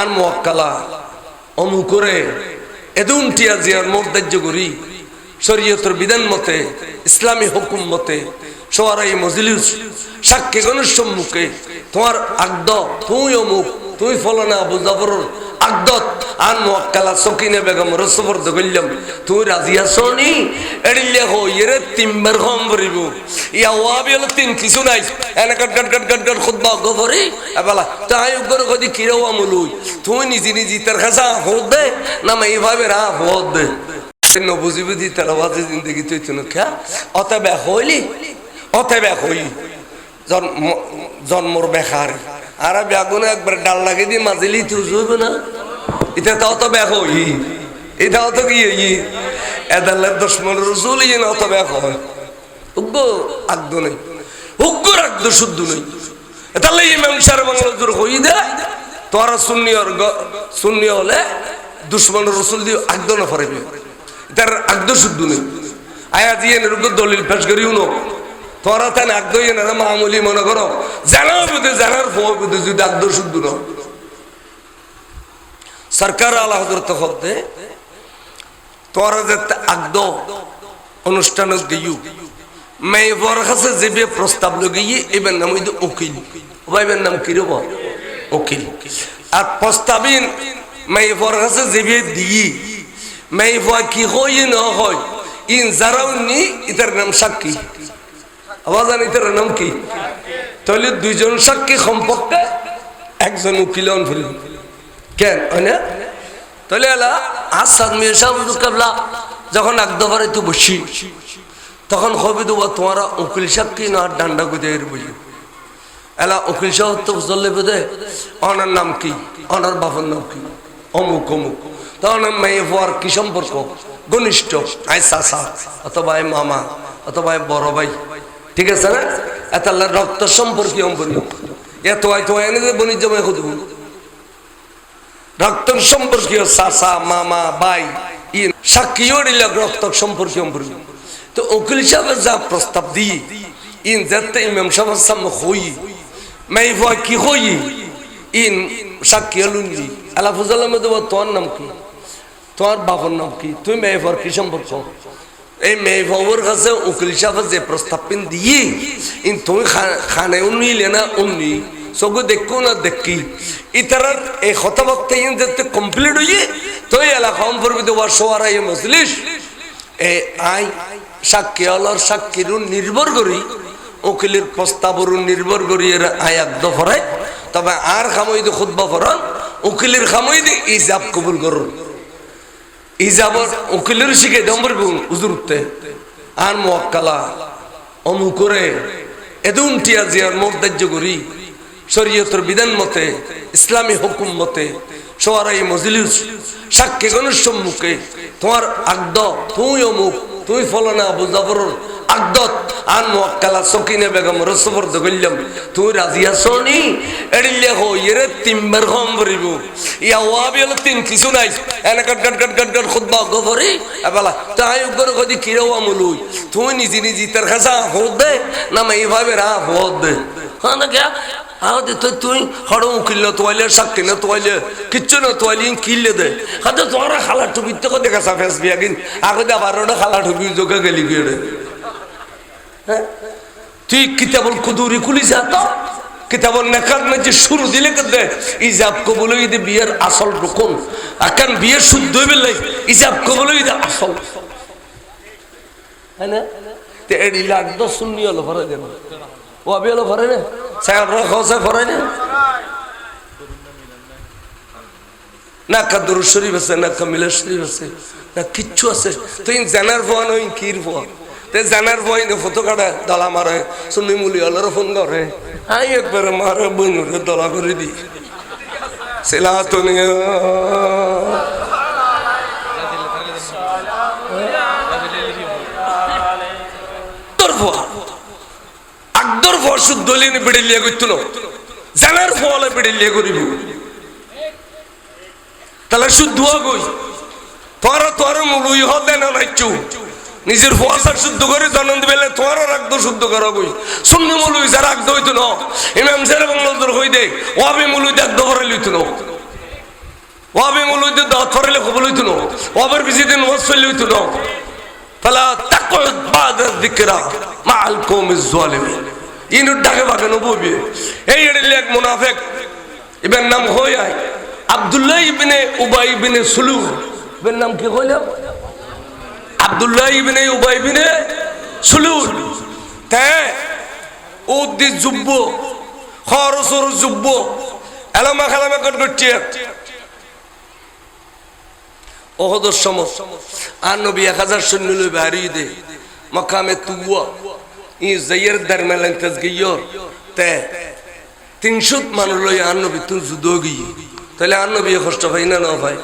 আর মোয়াক্কালা। অমুকরে এদুনটিয়া জিয়ার মর্দার্য করি। শরীয়তর বিধান মতে, ইসলামী হুকুম মতে সোয়ারাই মজলিস, সাক্ষী গণের সম্মুখে তোমার আগদ তুই অমুক তুই ফলনা আবু জাফর আগদত আন মোয়াক্কালা সকিনে বেগম রসবর দগল্যম তুই রাজি আসনি এড়িলে হো ইরে তিনবার কম ভরিব। ইয়া ওয়াবি হলো তিন, কিছু নাই। এনে গট গট গট গট গট খুদবা গভরি এবালা তাই উগর কদি কিরে আমলুই তুই নিজে নিজে তার খাসা হোদ দে, না মা এইভাবে রা হোদ দে? নবুজি বুঝি তার আওয়াজে জিন্দগি তুই তুই খা অতবে হইলি অতবে হই জন্ম, জন্মর বেকার আর বেগুনে একবার ডাল লাগে দিয়ে মাঝিলি জইব না? এটা তো অত ব্যাগ হই এটা অত কি ই এদালের দুশ্মন রসুল ইয়ে অত ব্যাগ হয়। উগ্র আগদ নেই। উগ্র আগদ শুদ্ধ নেই। তাহলে ইমাম সার বাংলা জোর হই দেয় তোরা শূন্য শূন্য হলে দুশ্মন রসুল দিয়ে আগদ না পারবে তার আগদ, শুদ্ধ নেই। আয়া দিয়ে দলিল পেশ করিও না। তোরা তাই আগদ ইয়ে না, মামুলি মনে করো। জানাও বুধে, জানার ফোয়া বুধে, যদি আগদ শুদ্ধ না সরকার আলা হজরত তোরা যে আগদ অনুষ্ঠান গিয়ু মেয়েবর কাছে যে প্রস্তাব লগিয়ে এবার নাম হইতে উকিল। ভাইবের নাম কি রব উকিল। আর প্রস্তাবিন মেয়েবর কাছে যে দিয়ে। মেয়েবা কি হয়, না হয়, ইন যারাও নি ইতার নাম সাক্ষী। আওয়াজ ইতার নাম কি? তাহলে দুইজন সাক্ষী সম্পর্কে একজন উকিল ফেলি কেন? তাহলে এলা আসাদ মিয়া সাহেব কাবলা যখন একদবার একটু বসি, তখন হবে দেবো তোমার উকিল সাক্ষী না ডান্ডা গুদে বুঝি এলা উকিল সাহেব তো চললে বোধে অনার নাম কি? অনার বাবার নাম কি? অমুক অমুক। তখন মেয়ে হওয়ার কি সম্পর্ক? ঘনিষ্ঠ আই চাষা অথবা মামা, অথবা বড় ভাই। ঠিক আছে না? এত রক্ত সম্পর্কীয় এত এনে যে বণিজ্য মেয়ে খুঁজব। রক্ত সম্পর্কীয় চাচা, মামা, বাই, ই সাক্ষীও রক্ত সম্পর্কীয় তো উকিল সাহেবের যা প্রস্তাব দিই ইন যাতে ইমাম সাহেবের সামনে হই। মাই ভয় কি হই? ইন সাক্ষী লুঙ্গি। আলা ফুজাল দেব, তোর নাম কি? তোমার বাবার নাম কি? তুই মেয়ে ভর কি সম্পর্ক? এই মেয়ে বাবুর কাছে উকিল সাহেব যে প্রস্তাব দিয়ে তুমি খানে উন্নিলে না উন্নি চকু দেখো না দেখি। ইতারার এই কথাবার্তা ইন কমপ্লিট হইয়ে তো এলাকা সম্পর্কে দেওয়ার সোয়ার আই মজলিস এ আই, সাক্ষী অলর সাক্ষীর নির্ভর করি, উকিলের প্রস্তাবর নির্ভর করি, এর আয়াত দফরায়। তবে আর খামই দিয়ে খুদ্া ফরান উকিলের খামই দিয়ে ইজাব কবুল করুন। ইজাবর উকিলের শিখে দম্বর উজুর উঠতে, আর মোয়াক্কালা অমুকরে এদুনটিয়া জিয়ার মর্দার্য করি, শরীয়তর বিধান মতে, ইসলামী হুকুম মতে সোয়ারাই মজলিস, সাক্ষী গণের সম্মুখে তোমার আগদ, তুই অমুক তুই ফলনা আবু জাফর আগদত আন মোয়াক্কালা সকিনে বেগম রসবর দগল্যম তুই রাজি আসনি এড়িলে হো ইরে তিনবার কম ভরিব ইয়া ওয়াবি হলো, তিন কিছু নাই। এনে গট গট গট গট গট খুদবা গভরি এবেলা তাই উগর কদি কিরে আমলুই তুই নিজে নিজে তার খাসা, হোদ দে, না মা এইভাবে রা হোদ দে? হ্যাঁ না আহতে তো তুই হড় উকিল না, তোয়াইলে সাক্ষী না, তোয়াইলে কিচ্ছু না, তোয়াইলে কিনলে দে। হাতে তোমার খালা টুপি তো দেখা সাফেস বিয়া কিন আগে আবার খালা টুপি যোগে গেলি গিয়ে তুই কিতাবল কুদুরি খুলিস তো কিতাবল নেকার যে শুরু দিলে কেদে ইজাব কবল ঈদে বিয়ের আসল রকম আকান বিয়ের শুদ্ধ হইবে ইজাব কবল আসল। হ্যাঁ না? এডি লাগতো শুননি হলো ভরে ও আবি হলো ভরে না। সায়ার খসে ভরে না। না কাদুর শরীফ আছে, না কামিলা শরীফ আছে, না কিচ্ছু আছে। তুই জানার ভয় নয় কির ভয়। তে জানার ভয় নে ফটো কাটা, দলা মারে শুনি মুলি হলার ফোন করে। আই একবার মারে বনুরে দলা করে দি। সেলা তো নিয়ে ফল ফল তাহলে শুদ্ধ গই তোর তোর মুলুই হতে না নাইছু নিজের ফোয়াশা শুদ্ধ করে জনন বেলে তোমারও রাখতো শুদ্ধ করা গই শূন্য মুলুই যা রাখতো হইতো না ইমাম সাহেব বাংলাদেশ হই দে, ওয়াবি মুলুই দেখ দবরে লইতো না দাওয়াত ফারিলে কবুল না বেশি দিন ওয়াজ চললে হইতো না ফালা তাকউদ বাদা যিকরা মাআল কওমিজ জালিমিন। ইনু ডাকে বাগে নবুবি। এই এড়িলে এক মুনাফিক। ইবেন নাম হই আয় আব্দুল্লাহ ইবনে উবাই ইবনে সুলুহ ইবেন নাম কি কইলাম আব্দুল্লাহ ইবনে উবাই ইবনে সুলুহ তে, উদ্দি জুব্ব খরসর জুব্ব, এলামা খেলামা কট করছে। ওহদর সমস। আর নবী এক হাজার সৈন্য লই বাড়ি দে। মকামে তুয়া ই জাইয়ের দারমেলান তাজগিয়র তে তিনশো মানুষ লই আর নবী তুই যুদ্ধ গিয়ে। তাহলে আর নবী কষ্ট ভাই না ন ভাই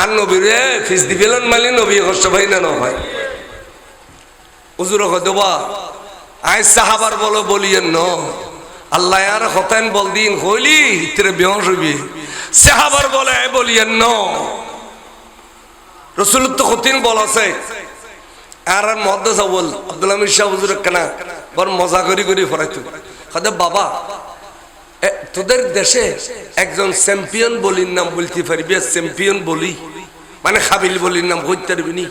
আর নবী রে ফিস দিবেলেন মালি নবী কষ্ট ভাই না ন ভাই উজুর দেবা, আই সাহাবার বলো বলিয়েন ন। আল্লাহ আর হতেন বল দিন হইলি হিতরে বেহস হইবি। সাহাবার বলে বলিয়েন ন। রসুল তো হতিন বল আছে। আর মহাদ্দাস বল। আব্দুল আমির শাহ হুজুর কেনা বর মজা করি করি ফরাইতো। খাদে বাবা তোদের দেশে একজন চ্যাম্পিয়ন বলির নাম বলতে পারবি চ্যাম্পিয়ন বলি মানে খাবিল বলির নাম হইতে পারবি নি?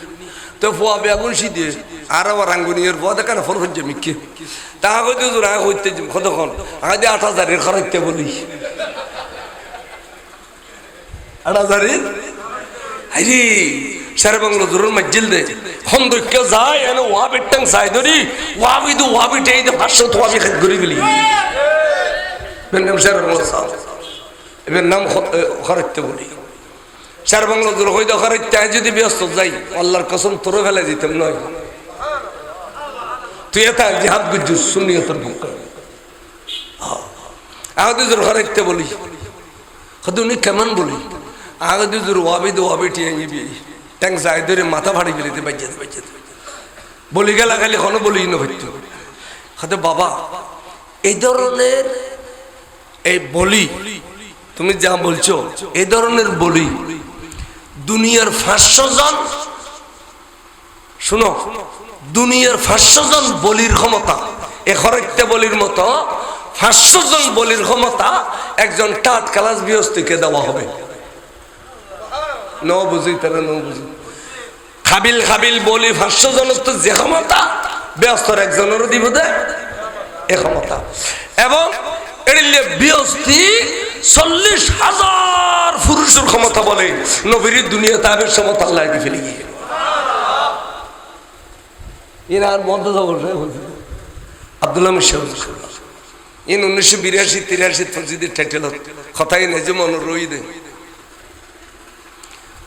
তো ফুয়া বেগুন সি দিয়ে আর আবার রাঙ্গুনিয়ার ফুয়া দেখা না ফর হচ্ছে মিকে। তাহা কইতে হুজুর আগে হইতে কতক্ষণ আগে দিয়ে আট হাজারের খরাইতে বলি। আট হাজারের আরে ওয়া বিদু ওয়া বিটে এই ভাষ্য তো আমি খাদ করি গেলি। এর নাম সারে বাংলা সাহ এর নাম খরাইতে বলি। সারে বাংলা জোর হইতে খরাইতে যদি ব্যস্ত যাই, আল্লাহর কসম তোরে ফেলে দিতাম নয়। তুই এটা জিহাদ গুজ্জু শুনিয়ে তোর বুক আগে জোর খরাইতে বলি। হয়তো উনি কেমন বলি? আগে দুজোর ওয়াবি দো ওয়াবি টিয়ে নিবি ট্যাং যাই ধরে মাথা ভাড়ি গেলিতে বাজ্যাতে বাজ্যাতে বলি গেলা খালি কোনো বলি না হইতো হয়তো বাবা, এই ধরনের এই বলি, তুমি যা বলছো, এই ধরনের বলি দুনিয়ার পাঁচশো জন শুনো, দুনিয়ার পাঁচশো বলির ক্ষমতা, এ হরেকটা বলির মতো পাঁচশো বলির ক্ষমতা একজন টাট কালাস বৃহস্পতিকে দেওয়া হবে। ন বুঝি তারা ন বুঝি খাবিল খাবিল বলি জনের তো যে ক্ষমতা ব্যস্তর একজনেরও দিব দে এ ক্ষমতা এবং এড়িলে বৃহস্পতি চল্লিশ হাজার পুরুষের ক্ষমতা বলে নবীর দুনিয়া তাবের ক্ষমতা আল্লাহ দিয়ে ফেলে গিয়ে এরা আর মধ্য জগৎ আব্দুল্লাহ মিশাল ইন উনিশশো বিরাশি তিরাশি ফজিদের টাইটেল কথাই যে মনে রই দে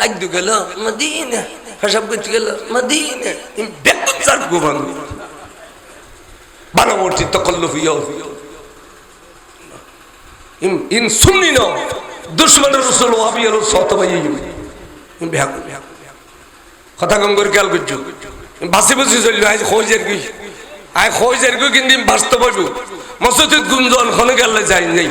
রাজ্য গেল মদিনা। সব কিছু গেল মদিনা। সার গোবান বানাবর্তী তকল্লুফ ইয়া ইন সুন্নি ন দুশ্মন রসুল ওয়াবি আলো সত ভাই ইন বেহাক কথা কম করে খেয়াল করছ? বাসি বাসি চলল, আজ খোঁজের কি? আয় খোঁজের কি কিন্তু বাস্তব মসজিদ গুঞ্জন খনে গেলে যাই নেই।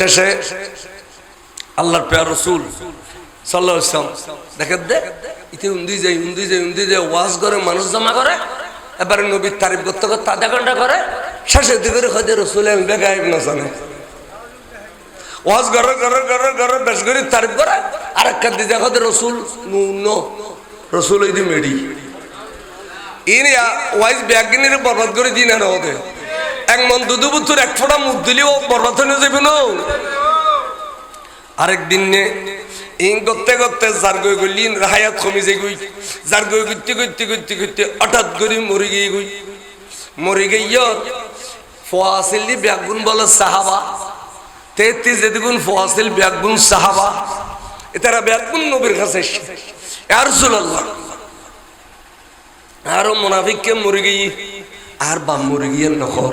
শেষে আল্লাহর পেয়ার রসুল সাল্লাহ দেখেন দে, ইতে উন্দি যাই উন্দি যাই উন্দি যাই ওয়াজ করে, মানুষ জমা করে, এবারে নবীর তারিফ করতে করতে আধা ঘণ্টা করে, শেষে দিকে হয়তো রসুল আমি বেগাইব না জানে। ওয়াজ করে করে করে করে বেশ করে তারিফ করে আর একটা দিকে হয়তো রসুল নো রসুল এই মেডি। ইনি ওয়াইজ ব্যাগিনীর বরবাদ করে দিন আর ওদের এক মন দুদু এক ফোঁটা মুখ দিলেও বরবাদ হয়ে যাবে না। আরেক নে ইন করতে করতে যার গই গলি হায়াত কমি যে গই যার গই করতে করতে করতে করতে হঠাৎ করে মরি গিয়ে গই মরি গিয়ে ফোয়াসিলি ব্যাগুন বলে সাহাবা তেত্রিশ যেদিগুন ফোয়াসিল ব্যাগুন সাহাবা এতারা ব্যাগুন নবীর কাছে আর সুলাল্লাহ আরও মোনাফিককে মরে গিয়ে আর বাম মরে গিয়ে নহর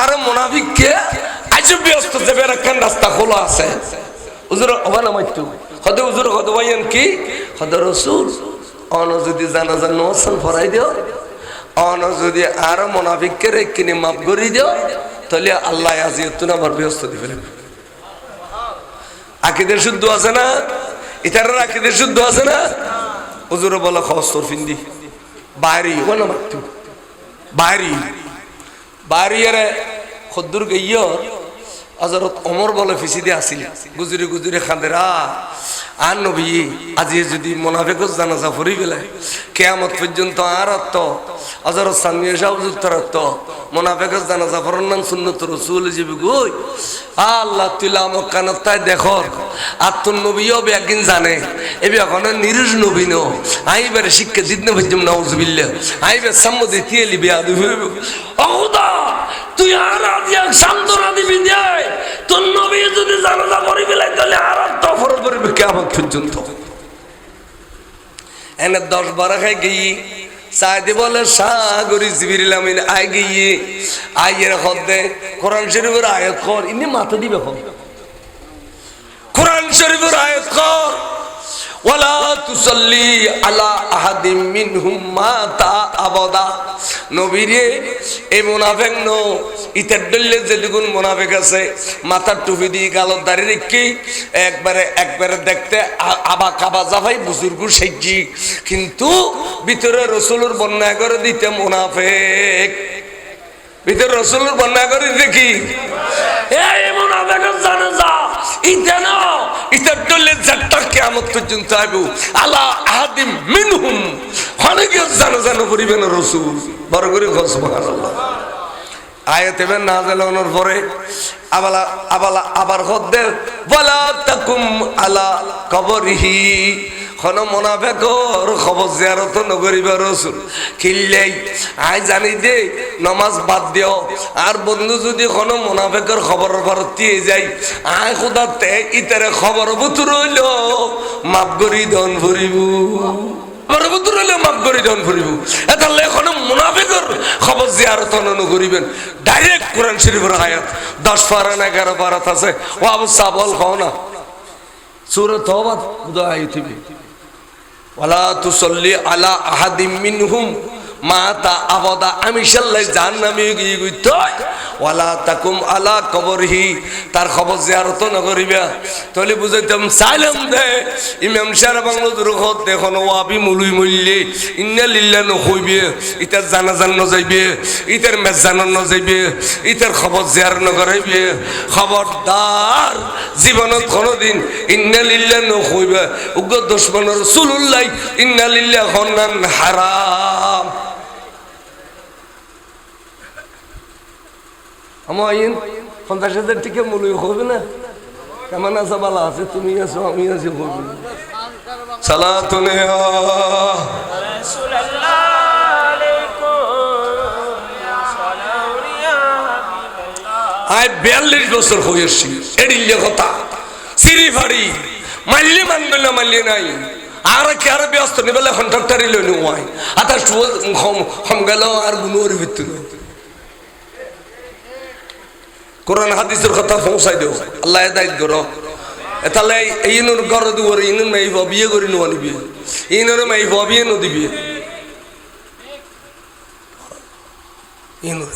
আর মোনাফিককে আজ ব্যস্ত যাবে একখান রাস্তা খোলা আছে। উজুর ওখানে মাইতু হদে উজুর হদে ভাইয়েন কি? হদে রসুল, অন যদি জানা জান নসান ফরাই দিও, অন যদি আর মোনাফিককে রেকিনি মাফ করি দিও, তাহলে আল্লাহ আজি তুন আমার ব্যস্ত দিবে আকিদের শুদ্ধ আছে না? ইতারের আকিদের শুদ্ধ আছে না? উজুরে বলে, খবর ফিন্দি বাড়ি ওখানে মারতু বাড়ি বাড়ি এর খদ্দুর গইয় হজরত অমর বলে ফিসি দিয়ে আসিল। গুজুরি গুজুরি খান্দেরা আর নবী আজি যদি মোনাফেকত জানাজা ফুরি গেলে, কেয়ামত পর্যন্ত আর সামিয়া শাহ হুজুর অত্ত মোনাফেকত জানাজা ফরন নাম সুন্নত রসুল জিবি গই আল্লাহ তুলা আমক কানত তাই দেখর, আর তোর নবীও একদিন জানে এবে এখন নিরুজ নবী নো আইবারে শিক্ষা দিত না ভাজ্যম নাউজুবিল্লা আইবে সম্মতি দিয়ে লিবি আদু তুই আর আদি এক সান্তনা দিবি দেয় তোর নবী যদি জানাজা করি বেলায় তাহলে আর তো ফর করবে কেমন পর্যন্ত। এনে দশ বারা খাই গিয়ে চাইতে বলে, সাগরি জিবিরিল আমিন আই গিয়ে, আইয়ের হদ্দে কোরআন শরীফের আয়াত কর। ইনি মাথা দিবে কর কোরআন শরীফের আয়াত কর। ওয়ালা আলা আহাদিম মুনাফেক নো মুনাফেক আছে রেখে একবারে একবারে দেখতে কিন্তু ভিতরে রসুলের বন্যা করে দিতে মুনাফেক। ভিতরে রসুলের বন্যা করে দেখি এই মুনাফেকের জানে যা। ইতে না ইতার ডলে যাত্রা কেমন পর্যন্ত আইব। আলা আহাদিম মিনহুম জানো জানো করিবেন রসুল, বড় করে ঘর সুবহানাল্লাহ। আয়াত এবার না জানানোর পরে আবালা আবালা, আবার হদ্দে বলা তাকুম আলা কবরিহি খন মোনাফেকর খবর জিয়ারত নগরিবা রসুল। খিল্লাই আই জানি দে, নমাজ বাদ দিও। আর বন্ধু যদি কোনো মোনাফেকর খবর ভরতি যাই আই খুদা তে ইতারে খবর বুতুর হইল মাপ করি দন ভরিব। মাফ করে দেন ফুরিব এতালে এখন মুনাফিকর খবর জিয়ারত নকরিবেন ডাইরেক্ট কোরআন শরীফের আয়াত। দশ পারান এগারো পারাত আছে। ও অবস্থা বল খাও না। সুরত হবাত বুধ আইতিবি ওয়ালা তুসল্লি আলা আহাদিম মিনহুম মাতা আবদা আমি সাল্লাই জাহান্নামে গিয়ে গইত ওয়ালা তাকুম আলা কবরহি তার খবর জিয়ারত নকরিবা তাহলে বুঝাইতাম, সাইলাম দে, ইমাম সারা বাংলা দুরখত দেখুন ওয়াবি মুলুই মল্লি ইন্না লিল্লা নকইবে ইতার জানাজান নজাইবে ইতার মেজান নজাইবে ইতার খবর জিয়ার নকরাইবে খবরদার জীবনত কোনোদিন ইন্না লিল্লা নকইবে উগ্র দুশ্মন রসুল্লাহ ইন্না লিল্লা হন্নান হারাম। আমার আইন পঞ্চাশ হাজার টিকে মূল্য হবে না কেমন আছা বালা আছে তুমি আছো আমি আছি বলবি সালাতুনে আয় বিয়াল্লিশ বছর হয়েছি এড়িল্লে কথা সিঁড়ি ফাড়ি মাল্লি মানবে না মাল্লি নাই আর কি আর ব্যস্ত নিবেলে কন্ট্রাক্টারি লইল ওয়াই আতা হোম গেল আর গুণর ভিতরে কোরআন হাদিসের কথা পৌঁছাই দেও। আল্লাহ দায়িত্ব করো। তাহলে ইনুর ঘর দুয়ার ইনুর মাইব বিয়ে করি নোয়া নিবি। ইনুর মাইব বিয়ে নদিবি ইনুর।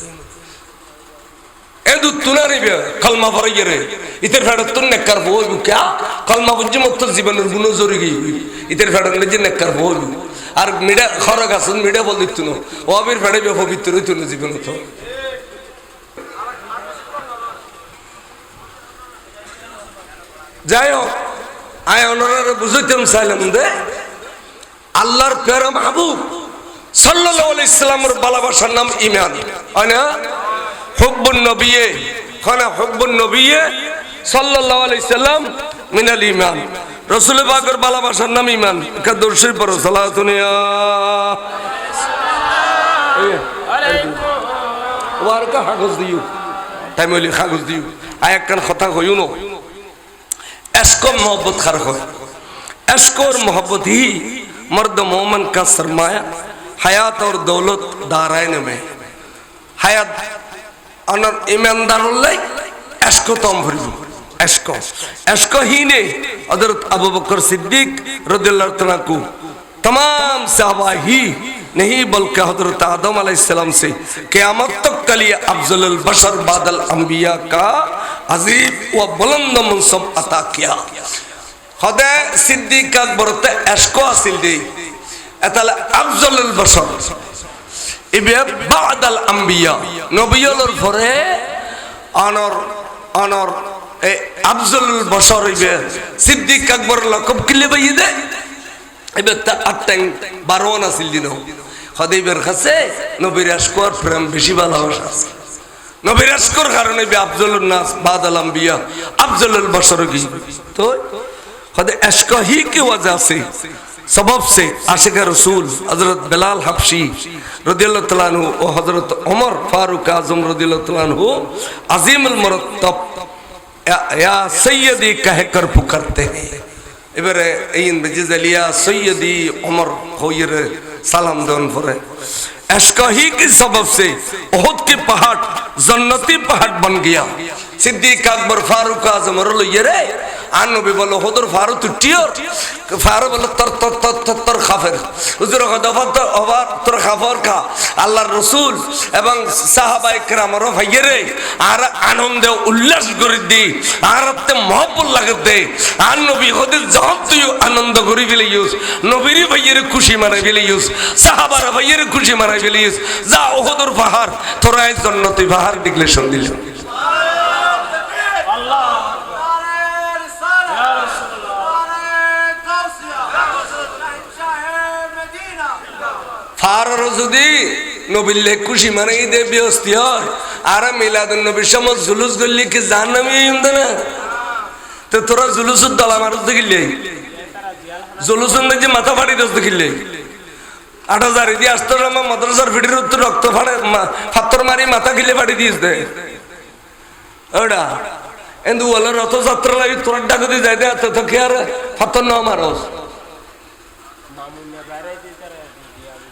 এদু তুনা নিবে কলমা পরে গেরে ইতের ফেরত তো নেকর বই ক্যা কলমা বুঝি মত জীবনের গুণ জরি গই ইতের ফেরত যে নেকর বই আর মিডা খরগ আসুন মিডা বল দিত না। ও আবির ফেড়ে পবিত্র হইতো না জীবন তো যাই হোক আয় ওনারা বুঝাইতাম চাইলাম দে আল্লাহর প্যারা মাহবুব আলাইহি ইসলামের ভালোবাসার নাম ইমান হয় না? হুব্বুন নবিয়ে। খানা হুব্বুন নবিয়ে সাল্লাল্লাহু আলাইহি সাল্লাম মিনাল ইমান রসুল পাকের ভালোবাসার নাম ইমান দর্শই পড়ো সালাতুনিয়া আলাইকুম ওয়ার কা কাগজ দিও। তাই মইলি কাগজ দিও। আয় একখান কথা কইও ন। এসকো मोहब्बत খার হয় एश्क और मोहब्बत ही मर्द मोमन का सरमाया हयात और दौलत दारायन में হায়াত অনার ইমানদার হলে এস্ক তম ভরিব এস্ক এস্ক হিনে হযরত আবু বকর সিদ্দিক রাদিয়াল্লাহু তাআলা को तमाम साहबा ही नहीं बल्कि हजरत आदम अलैहिस्सलाम से क़यामत तक के लिए अफजल बशर बादल अंबिया का अजीब व बुलंद मनसब अता किया হদে সিদ্দিক আকবরতে এস্ক আসিল দেই এতালে আফজলুল বশর ইবে বাদাল আম্বিয়া নবিয়লর পরে অনর অনর এ আফজলুল বশর ইবে সিদ্দিক আকবর লকব কিলে বাইয়ে দে এবে তা আটটাং বারোয়ান আসিল দিন হদেবের কাছে নবীর আসকর প্রেম বেশি ভালোবাসা আছে নবীর আসকর কারণে বে আফজলুল নাস বাদাল আম্বিয়া আফজলুল বশর কি তো হদে এশক ही की वजह से सबब से आशिक रसूल हजरत बिलाल हबशी रदियल्लाहु तआला अन्हु और हजरत उमर फारूक आजम रदियल्लाहु तआला अन्हु अजीम अल मुरत्तब या, या सैयदी कहकर पुकारते हैं এবারে এই বেজিজালিয়া সৈয়দি অমর হইয়ের সালাম দন পরে, এশকাহি কি সবব সে? ওহদ কে পাহাড়? জন্নতি পাহাড় বন গিয়া। সিদ্দিক আকবর ফারুক আজম রল ইয়ে রে আন নবী বলো হদর ফারু তু টিয়র ফারু বলো তর তর তর তর তর খাফের। হুজুর দফা তো অবার তোর খাফর খা আল্লাহর রসুল এবং সাহাবাই কেরামর ভাইয়েরে আর আনন্দে উল্লাস করে দি, আর তে মহব্বত লাগে দে। আর নবী হদের যখন তুই আনন্দ করি ফেলে ইউস নবীর ভাইয়ের খুশি মারাই ফেলে ইউস, সাহাবার ভাইয়ের খুশি মারাই ফেলে ইউস। যা ওহদর পাহাড়, তোরা জন্য তুই পাহাড় ডিক্লেশন দিল। ফারর যদি নবিল্লে খুশি মানে ঈদে বিয়স্তি হয়। আর মিলাদুন নবীর সময় জুলুস করলি কি জান নামি না? তো তোরা জুলুসুর দলা মারুস দেখিলে? জুলুসুন যে মাথা ফাড়ি দোষ দেখিলে? আট হাজার দিয়ে আসতো আমার মাদ্রাসার ফিটির উত্তর রক্ত ফাড়ে ফাত্তর মারি মাথা গিলে ফাড়ি দিস দে। ওটা কিন্তু বলে রথযাত্রা লাগি তোর ডাকে দিয়ে যাই দে তো কি আর ফাত্তর ন মারস এতে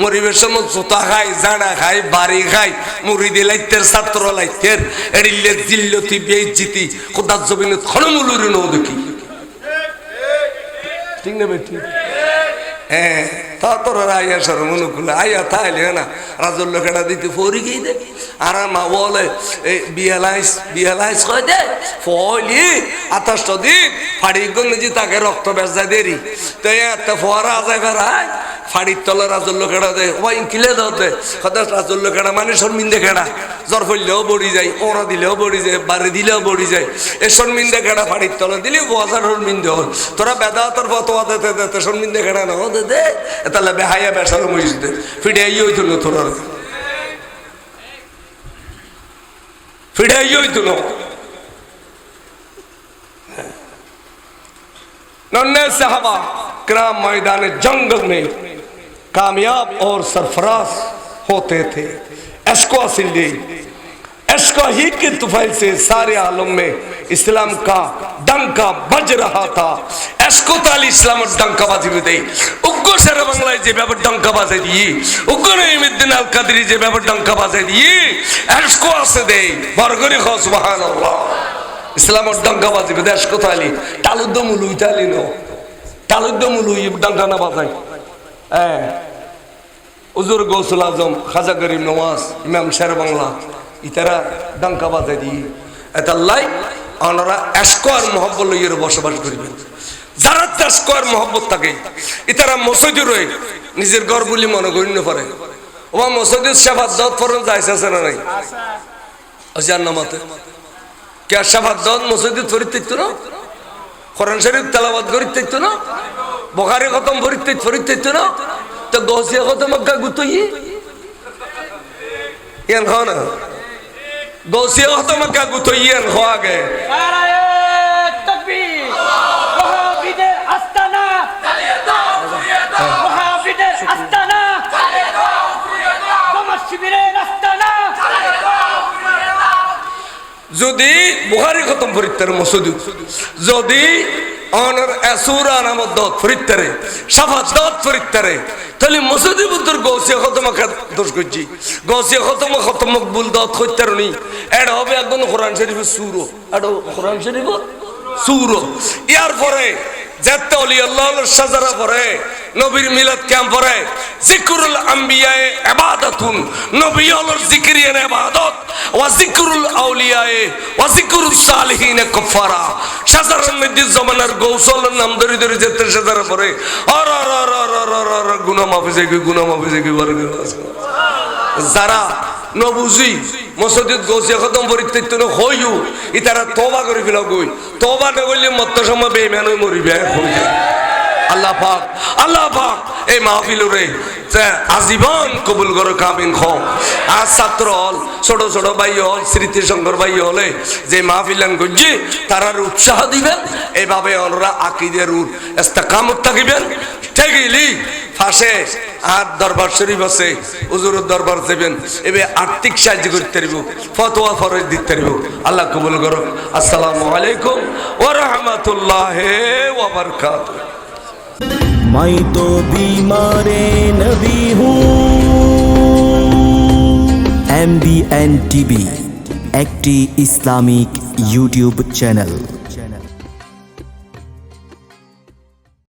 মরিবের সময় জোতা খাই জানা খাই, বাড়ি খাই মুড়ি দি লাইতের ছাত্র লাইতের, এড়িলে জিল্লতি বেইজিতি খোদার জমিনে খনমুলুরি নৌ দেখি। ঠিক নেবে ঠিক হ্যাঁ তা তোর আইয়া সর মনুকুলে আইয়া তাইলে না, রাজর লোকেরা দিতে ফরি গিয়ে দে আর মা বলে এই বিয়ালাইস বিয়ালাইস কয় দে, ফলি, আঠাশটা দিন, ফাড়ি গঙ্গে তাকে রক্ত বেজা দেরি। তো এত ফোয়ারা যায় ফেরায় ফাড়ির তলে রাজর লোকেরা দে ওই কিলে দাও দে কথা রাজর লোকেরা মানে শর্মিন্দে খেড়া জ্বর ফললেও বড়ি যায় ওরা দিলেও বড়ি যায় বাড়ি দিলেও বড়ি যায় এ শর্মিন্দে খেড়া ফাড়ির তলে দিলি বজার শর্মিন্দে হল তোরা বেদা তোর ফতোয়া দেতে দেতে শর্মিন্দে খেড়া না দে দে তাহলে বেহাইয়া বেসার মরিস দে ফিডে আই হইতো না তোরা ফিডে আই হইতো না नन्हे साहबा क्राम मैदान जंगल में कामयाब और सरफराज होते थे एस्को सिल्ली इसका ही के तुफैल से सारे आलम में इस्लाम का डंका बज रहा था এসকো তাল ইসলামের ডঙ্কা বাজিবে দেই উগ্র সারা বাংলায় যে ব্যাপার ডঙ্কা বাজাই দিয়ে উগ্র নঈমুদ্দিন আল কাদরি যে ব্যাপার ডঙ্কা বাজাই দিয়ে এসকো আছে দেই বরগরি খ সুবহানাল্লাহ ইসলামের ডঙ্কা বাজিবে দেশ কোথালি টালুদ্দ মুলুই তালি নো টালুদ্দ মুলুই ডঙ্কা না বাজাই উজুর গৌসুল আজম, খাজা গরিব নওয়াজ, ইমাম শের বাংলা, ইতারা ডাঙ্কা বাজাই দিয়ে এতাল্লাই ওনারা এসকোয়ার মহব্বত লইয়ের বসবাস করিবেন। যারা তেস্কোয়ার মহব্বত থাকে, ইতারা মসজিদে রয়ে নিজের ঘর বলি মনে গণ্য করে ওবা মসজিদ সেবাদ দত ফরন যাইছে না নাই? আছে আর নামাতে? কে সেবাদ দত মসজিদ ফরিত থাকতো না? কোরআন শরীফ তেলাবাদ করিত থাকতো না? বখারি খতম ফরিত থাকতো না তো গহসিয়া খতম মক্কা গুতই? ইয়ান খাও না। গহসিয়া খতম মক্কা গুতই ইয়ান খাওয়া গে যদি বুহারি খতম ফরিত্তারে মসুদি যদি অনর এসুরা নামত দত ফরিত্তারে সাফা দত ফরিত্তারে তাহলে মসজিদ বুদ্ধর গৌসিয়া খতম দোষ করছি। গৌসিয়া খতম খতম মকবুল দত করতার নি। এড হবে একদম কোরআন শরীফের সুরো। এড কোরআন শরীফ সুরো। ইয়ার পরে যেতে অলি আল্লাহ সাজারা পরে, নবীর মিলাদ ক্যাম্প পরে আম্বিয়ায়ে ইবাদাতুন নবী হলোর জিকিরিয়ান ইবাদত ওয়া জিকরুল আউলিয়ায়ে, ওয়া জিকরুল সালিহিন কাফারা সাজারার মধ্যে জমানার গৌসলের নাম ধরে ধরে যেতে সাজারা পরে আর আর আর যায় বার যারা নবুজি, মসজিদ গৌসিয়া খতম পরিত্যক্ত হইও ইতারা তবা করে ফেলা গই। তবা না করলে মত্ত সময় বেইমান হয়ে মরিবে আল্লাহ পাক আল্লাহ পাক এই মাহফিল রে আজীবন কবুল করো, কামিন খ আর ছাত্র হল, ছোট ছোট ভাই হল স্মৃতি শঙ্কর ভাই হলে, যে মাহফিলান করছি, তারার উৎসাহ দিবেন। এইভাবে ওনারা আকিদের উর কামত থাকিবেন। ঠেকিলি ফাঁসে আর দরবার শরীফ আছে হুজুরের দরবার দেবেন এবে আর্থিক সাহায্য করতে পারিব ফতোয়া ফরজ দিতে পারিব আল্লাহ কবুল করো আসসালামু আলাইকুম ওয়া রাহমাতুল্লাহি ওয়া বারাকাতুহু मैं तो बीमार नबी हूँ एम बी एन टीवी একটি ইসলামিক ইউটিউব চ্যানেল